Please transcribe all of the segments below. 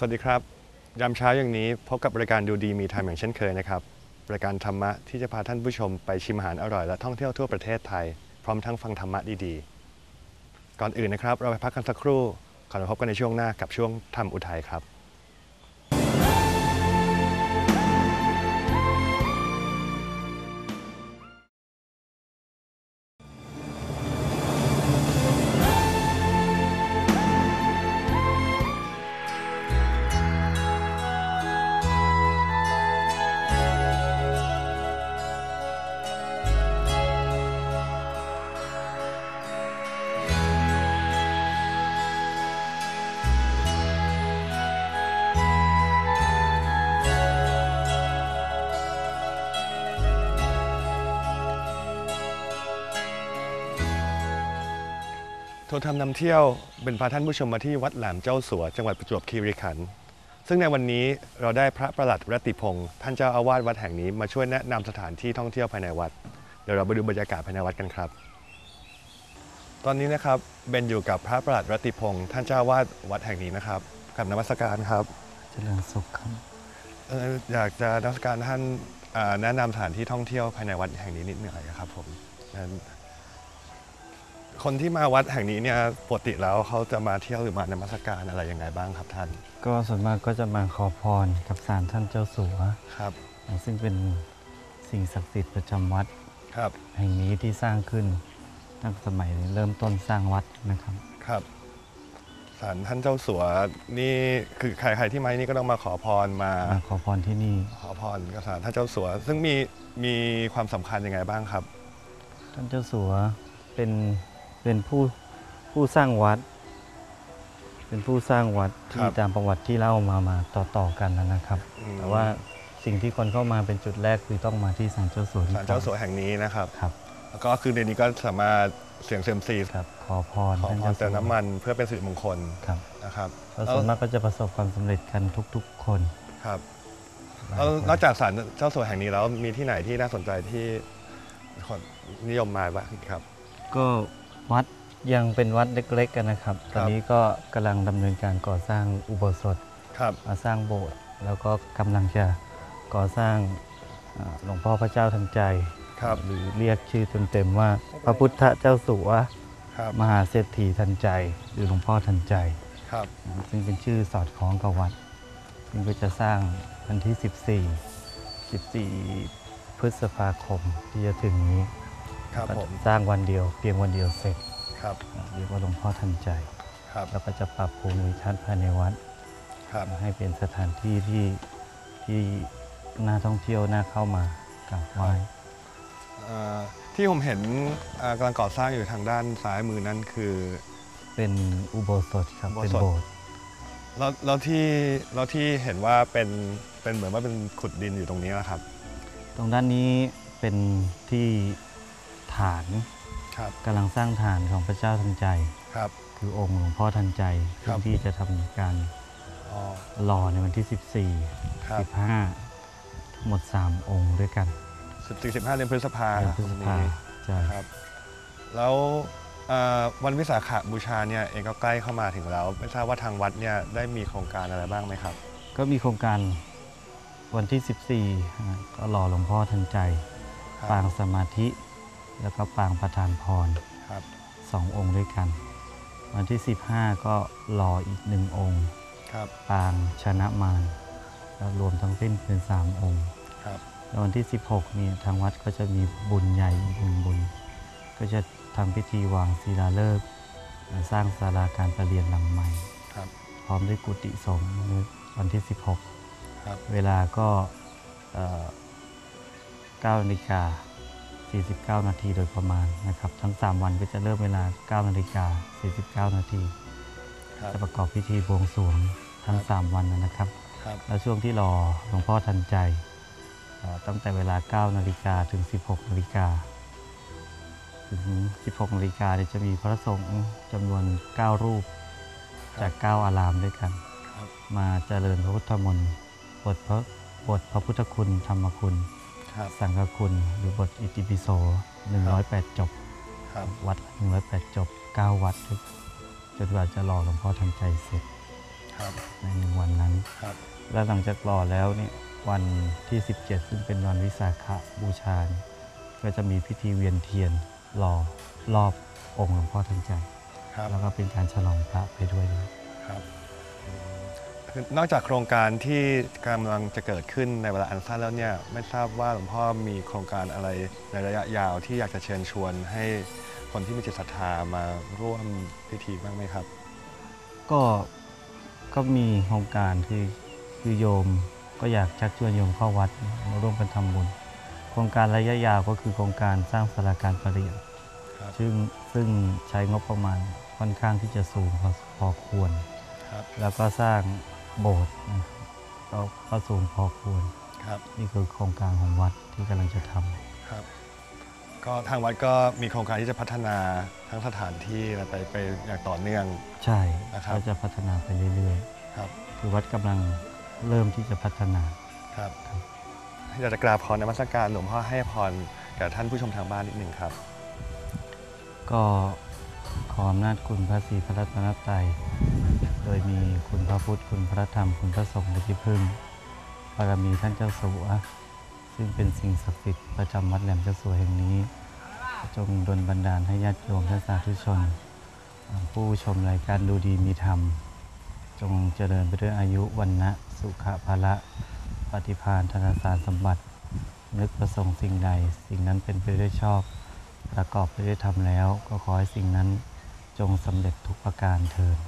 สวัสดีครับ ยามเช้าอย่างนี้พบกับรายการดูดีมีธรรมอย่างเช่นเคยนะครับรายการธรรมะที่จะพาท่านผู้ชมไปชิมอาหารอร่อยและท่องเที่ยวทั่วประเทศไทย พร้อมทั้งฟังธรรมะดีๆ ก่อนอื่นนะครับ เราไปพักกันสักครู่ก่อนพบกันในช่วงหน้ากับช่วงธรรมอุทัยครับ โทรทำนำเที่ยวเป็นพาท่านผู้ชมมาที่วัดแหลมเจ้าสัว จังหวัดประจวบคีรีขันธ์ซึ่งในวันนี้เราได้พระประหลัดรัตติพงศ์ท่านเจ้าอาวาสวัดแห่งนี้มาช่วยแนะนำสถานที่ท่องเที่ยวภายในวัด เดี๋ยวเราไปดูบรรยากาศภายในวัดกันครับ ตอนนี้นะครับเบนอยู่กับพระประหลัดรัตติพงศ์ท่านเจ้าอาวาสวัดแห่งนี้นะครับกับนมัสการครับเจริญสุขครับเอ่ออยากจะนมัสการท่านอ่าแนะนำสถานที่ท่องเที่ยวภายในวัดแห่งนี้นิดหน่อยครับผมนั้น คนที่มาวัดแห่งนี้เนี่ยปกติแล้วเขาจะมาเที่ยวหรือมานมัสการอะไรยังไงบ้างครับท่าน ก็ส่วนมากก็จะมาขอพรกับศาลท่านเจ้าสัวครับ ซึ่งเป็นสิ่งศักดิ์สิทธิ์ประจำวัดครับแห่งนี้ที่สร้างขึ้นตั้งสมัยเริ่มต้นสร้างวัดนะครับ ครับศาลท่านเจ้าสัวนี่คือใครๆที่มาที่นี่ก็ต้องมาขอพรมามาขอพรที่นี่ขอพรกับศาลท่านเจ้าสัว ซึ่งมีมีความสำคัญยังไงบ้างครับ ท่านเจ้าสัวเป็น เป็นผู้ผู้สร้างวัด เป็นผู้สร้างวัดคที่รับตามประวัติที่เล่ามามาต่อต่อๆกันนะครับ อืม แต่ว่าสิ่งที่คนเข้ามาเป็นจุดแรกคือต้องมาที่ศาลเจ้าสัวนี่ศาลเจ้าสัวแห่งนี้นะครับ ครับแล้วก็คือในนี้ก็สามารถเสี่ยงเซยมซีครับขอพรขอท่านพรเจ้าสัวเติมน้ำมันเพื่อเป็นสิริมงคลครับนะครับแล้วส่วนมากก็จะประสบความสำเร็จกันทุกๆ คนครับแล้วนอกจากศาลเจ้าสัวแห่งนี้แล้วมีที่ไหนที่น่าสนใจที่คนนิยมมาบ้างครับ ก็ วัดยังเป็นวัดเล็กๆกันนะครับคตรับอนนี้ก็กำลังดำเนินการก่อสร้างอุโบสถครับมาสร้างโบสถ์แล้วก็กำลังจะก่อสร้างอ่าหลวงพ่อพระเจ้าทันใจครับหรือเรียกชื่อเต็มๆว่า พระพุทธเจ้าสัวครับมหาเศรษฐีทันใจ หรือหลวงพ่อทันใจครับซึ่งเป็นชื่อสอดคล้องกับวัด ซึ่งก็จะสร้างวันที่ 14 14 พฤษภาคมที่จะถึงนี้ ครับก็ผมสร้างวันเดียวเพียงวันเดียวเสร็จครับเรียกว่าหลวงพ่อทันใจครับแล้วก็จะปรับปรุงวิทัศน์ภายในวัดครับให้เป็นสถานที่ที่ที่น่าท่องเที่ยวน่าเข้ามากราบไหว้เอ่อที่ผมเห็นอ่ากำลังก่อสร้างอยู่ทางด้านซ้ายมือนั่นคือ เป็นอุโบสถครับอุโบสถเป็นโบสถ์แล้วแล้วที่แล้วที่เห็นว่าเป็นเป็นเหมือนว่าเป็นขุดดินอยู่ตรงนี้นะครับ ตรงด้านนี้เป็นที่ ฐานครับกำลังสร้างฐานของพระเจ้าทันใจ ครับ คือองค์หลวงพ่อทันใจครัซึ่บงที่จะทำการอ๋อ หล่อในวันที่ครับ14 15 ทั้งหมด 3 องค์ด้วยกันสิบสี่สิบห้าเดือนพฤษภาเดือนพฤษภานี้ใช่ครับ แล้วเอ่อวันวิสาขบูชาเนี่ยเองก็ใกล้เข้ามาถึงแล้ว ไม่ทราบว่าทางวัดเนี่ยได้มีโครงการอะไรบ้างไหมครับ ก็มีโครงการวันที่ 14อ่าก็หล่อหลวงพ่อทันใจ ครับ ปางสมาธิ แล้วก็ปางประธานพรครับสององค์ด้วยกัน วันที่ 15 ก็หล่ออีกหนึ่งองค์ครับปางชนะมารแล้วรวมทั้งสิ้นเป็น 3 องค์ครับแล้ววันที่ 16เนี่ยทางวัดก็จะมีบุญใหญ่อีกหนึ่งบุญ ก็จะทำพิธีวางศิลาฤกษ์สร้างศาลาการประเรียนหลังใหม่ครับพร้อมด้วยกุฏิสงฆ์วันที่ครับ16เวลาก็เอ่อ9นาฬิกา 49 นาทีโดยประมาณนะครับ ทั้ง 3 วันก็จะเริ่มเวลา 9 นาฬิกา 49 นาทีครับจะประกอบพิธีบวงสรวงทั้ง 3 วันนะครับครับแล้วช่วงที่รอหลวงพ่อทันใจเอ่อตั้งแต่เวลา 9 นาฬิกาถึง 16 นาฬิกาถึง 16 นาฬิกาเนี่ยจะมีพระสงฆ์จำนวน 9 รูป จาก 9 อารามด้วยกันครับมาเจริญพระพุทธมนต์บทพระบทพระพุทธคุณธรรมคุณครับ สังฆคุณหรือบทอิติปิโส108 จบครับวัดละ108 จบ 9 วัดด้วยกันจนกว่าจะรอหลวงพ่อทันใจเสร็จครับในหนึ่งวันนั้นครับแล้วหลังจากรอแล้วเนี่ยวันที่ 17 ซึ่งเป็นวันวิสาขบูชาเนี่ยก็จะมีพิธีเวียนเทียนรอรอบองค์หลวงพ่อทันใจครับแล้วก็เป็นการฉลองพระไปด้วยด้วยครับคือ นอกจากโครงการที่กำลังจะเกิดขึ้นในเวลาอันสั้นแล้วเนี่ยไม่ทราบว่าหลวงพ่อมีโครงการอะไรในระยะยาวที่อยากจะเชิญชวนให้คนที่มีจิตศรัทธามาร่วมพิธีบ้างไหมครับ ก็ก็มีโครงการคือคือโยมก็อยากชักชวนโยมเข้าวัดมาร่วมกันทำบุญ โครงการระยะยาวก็คือโครงการสร้างสาราการประเรียนครับซึ่งซึ่งใช้งบประมาณค่อนข้างที่จะสูงพอพอควรครับแล้วก็สร้าง โบสถ์นะครับก็ก็สูงพอควร ครับนี่คือโครงการของวัดที่กำลังจะทำครับ ก็ทางวัดก็มีโครงการที่จะพัฒนาทั้งสถานที่และไปไปอย่างต่อเนื่อง ใช่นะครับ ก็จะพัฒนาไปเรื่อยครับๆ คือวัดกำลังเริ่มที่จะพัฒนา ครับครับ อยากจะกราบพรนมัสการหลวงพ่อให้พรแก่ท่านผู้ชมทางบ้านนิดหนึ่งครับ ก็ขออำนาจคุณพระศรีพระรัตนตรัยโดยมีคุณพระพุทธ คุณพระธรรม คุณพระสงฆ์เป็นที่พึ่งบารมีท่านเจ้าสัวซึ่งเป็นสิ่งศักดิ์สิทธิ์ประจำวัดแหลมเจ้าสัวแห่งนี้ จงดลบันดาลให้ญาติโยมท่านสาธุชน ผู้ชมรายการดูดีมีธรรม จงเจริญไปด้วยอายุวันนะสุขภาละปฏิภาณธนาสารสมบัติ นึกประสงค์สิ่งใด สิ่งนั้นเป็นไปด้วยชอบ ประกอบไปด้วยธรรมแล้ว ก็ขอให้สิ่งนั้นจงสำเร็จทุกประการเถิด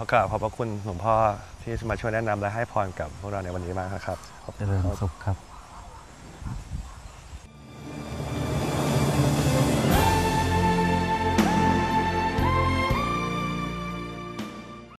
ขอกราบขอบพระคุณหลวงพ่อที่มาช่วยแนะนำและให้พรกับพวกเราในวันนี้มากนะครับขอบเจคุณริญครับ สุขครับ